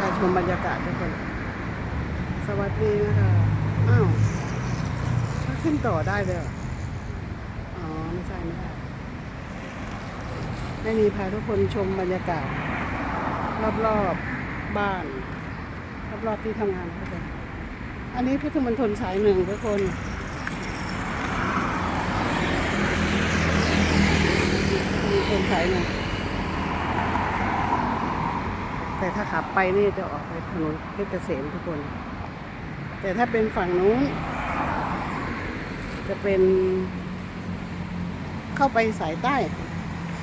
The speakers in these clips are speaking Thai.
พาชมบรรยากาศทุกคน สวัสดีนะคะ อ้าวถ้าขึ้นต่อได้เลยออ๋อ ไม่ใช่ไม่ใช่แม่นีพาทุกคนชมบรรยากาศ รอบๆบ้าน รอบๆที่ทำงานทุกคนอันนี้พุทธมณฑลสายหนึ่งทุกคนมีคนสายหนึ่ง แต่ถ้าขับไปนี่จะออกไปถนนเพชรเกษมทุกคน แต่ถ้าเป็นฝั่งนู้น จะเป็นเข้าไปสายใต้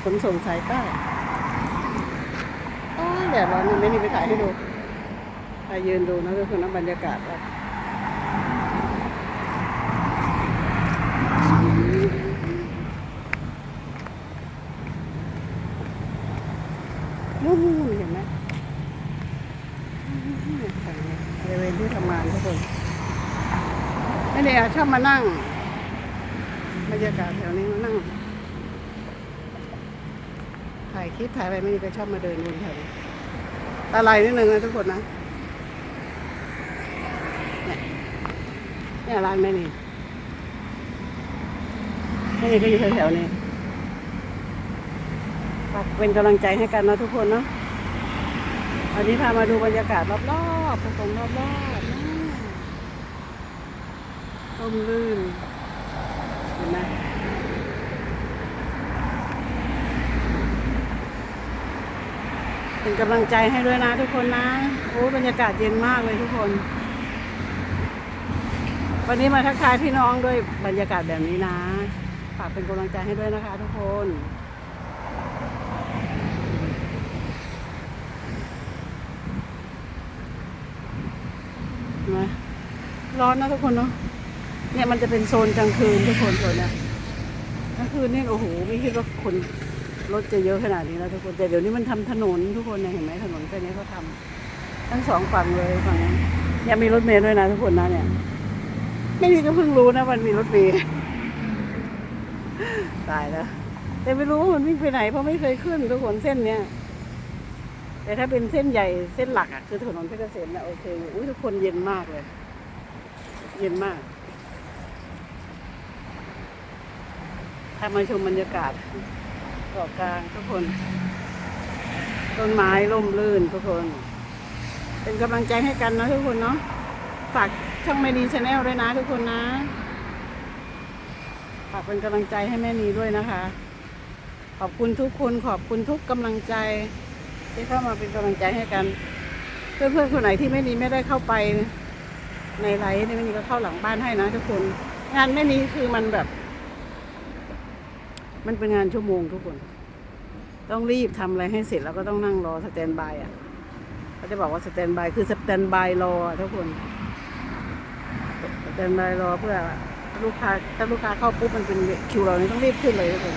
ขนส่งสายใต้โอ้ยแดดร้อนนะไม่นี่ไปถ่ายให้ดูไปยืนดูนะทุกคนนะบรรยากาศแบบนู่นเห็นไหม บริเวณที่ทำงานทุกคนไม่เนี่ยชอบมานั่งบรรยากาศแถวนี้มานั่งถ่ายคลิปถ่ายอะไรไม่ดีก็ชอบมาเดินวนแถวนี้ตาลายนิดนึงนะทุกคนนะนี่ยเนี่ยร้านแม่นี่แม่นี่ก็อยู่แถวๆนี้ฝากเป็นกำลังใจให้กันนะทุกคนเนาะ วันนี้พามาดูบรรยากาศรอบๆทุกคนรอบๆนะร่มรื่น เห็นไหมเป็นกำลังใจให้ด้วยนะทุกคนนะ โอ้บรรยากาศเย็นมากเลยทุกคน วันนี้มาทักทายพี่น้องด้วยบรรยากาศแบบนี้นะ ฝากเป็นกำลังใจให้ด้วยนะคะทุกคนเห็นไหม ร้อนนะทุกคนเนาะเนี่ยมันจะเป็นโซนกลางคืนทุกคนโซนเนี่ยกลางคืนนี่โอ้โหไม่คิดว่าคนรถจะเยอะขนาดนี้แล้วทุกคนแต่เดี๋ยวนี้มันทำถนนทุกคนเนี่ยเห็นไหมถนนเส้นนี้เขาทำทั้งสองฝั่งเลยฝั่งนี้เนี่ยมีรถเมล์ด้วยนะทุกคนนะเนี่ย ไม่นี่ก็เพิ่งรู้นะมันมีรถเมล์ตายแล้วแต่ไม่รู้ว่ามันวิ่งไปไหนเพราะไม่เคยขึ้นทุกคนเส้นเนี้ยแต่ถ้าเป็นเส้นใหญ่เส้นหลักอะคือถนนเพชรเกษมเนี่ยโอเคอุ้ยทุกคนเย็นมากเลย เย็นมากถ้ามาชมบรรยากาศเกาะกลางทุกคน ต้นไม้ร่มรื่นทุกคน เป็นกำลังใจให้กันนะทุกคนเนาะ ฝากช่องแม่นีชาแนลด้วยนะทุกคนนะ ฝากเป็นกำลังใจให้แม่นีด้วยนะคะ ขอบคุณทุกคนขอบคุณทุกกำลังใจ ที่เข้ามาเป็นกำลังใจให้กัน เพื่อนๆคนไหนที่แม่นีไม่ได้เข้าไป ในไลฟ์เนี่แม่นีก็เข้าหลังบ้านให้นะทุกคน งานแม่นีคือมันแบบ มันเป็นงานชั่วโมงทุกคน ต้องรีบทำอะไรให้เสร็จแล้วก็ต้องนั่งรอสแตนบายอะเขาจะบอกว่าสแตนบายคือสแตนบายรอทุกคนสแตนบายรอเพื่อลูกค้าถ้าลูกค้าเข้าปุ๊บมันเป็นคิวเรานี่ต้องรีบขึ้นเลยทุกคน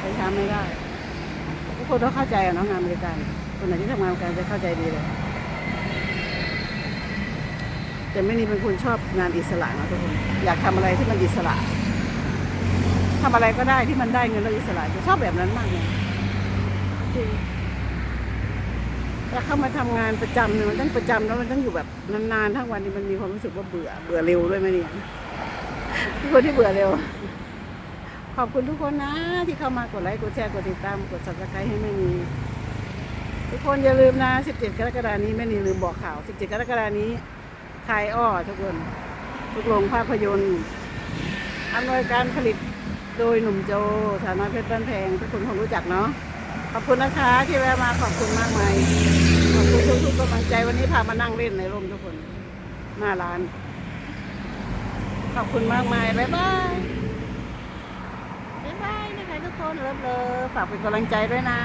ไปช้าไม่ได้ ทุกคนต้องเข้าใจอะเนาะงานบริการคนไหนที่ทำงานบริการจะเข้าใจดีเลย แต่ไม่นี่เป็นคนชอบงานอิสระนะทุกคนอยากทำอะไรที่มันอิสระทำอะไรก็ได้ที่มันได้เงินแล้วอิสระจะชอบแบบนั้นมากเลยจริงแต่เข้ามาทำงานประจำเนี่ยมันต้องประจำแล้วมันต้องอยู่แบบนานๆทั้งวันนี้มันมีความรู้สึกว่าเบื่อเบื่อเร็วด้วยไหมเนี่ยทุกคนที่เบื่อเร็ว ขอบคุณทุกคนนะ ที่เข้ามากดไลค์กดแชร์กดติดตามกด subscribe ให้แม่นีทุกคนอย่าลืมนะ 17 กรกฎานี้แม่นีลืมบอกข่าว 17 กรกฎานี้ คายอ้อทุกคนทุกโรงภาพยนตร์อำนวยการผลิตโดยหนุ่มโจสาวน้อยเพชรบ้านแพงทุกคนคงรู้จักเนาะขอบคุณนะคะที่แวะมาขอบคุณมากมายขอบคุณทุกๆกำลังใจวันนี้พามานั่งเล่นในร่มทุกคนหน้าร้าน ขอบคุณมากมายบ๊ายบายบ๊ายบายนะคะทุกคนเลิฟๆฝากเป็นกำลังใจด้วยนะ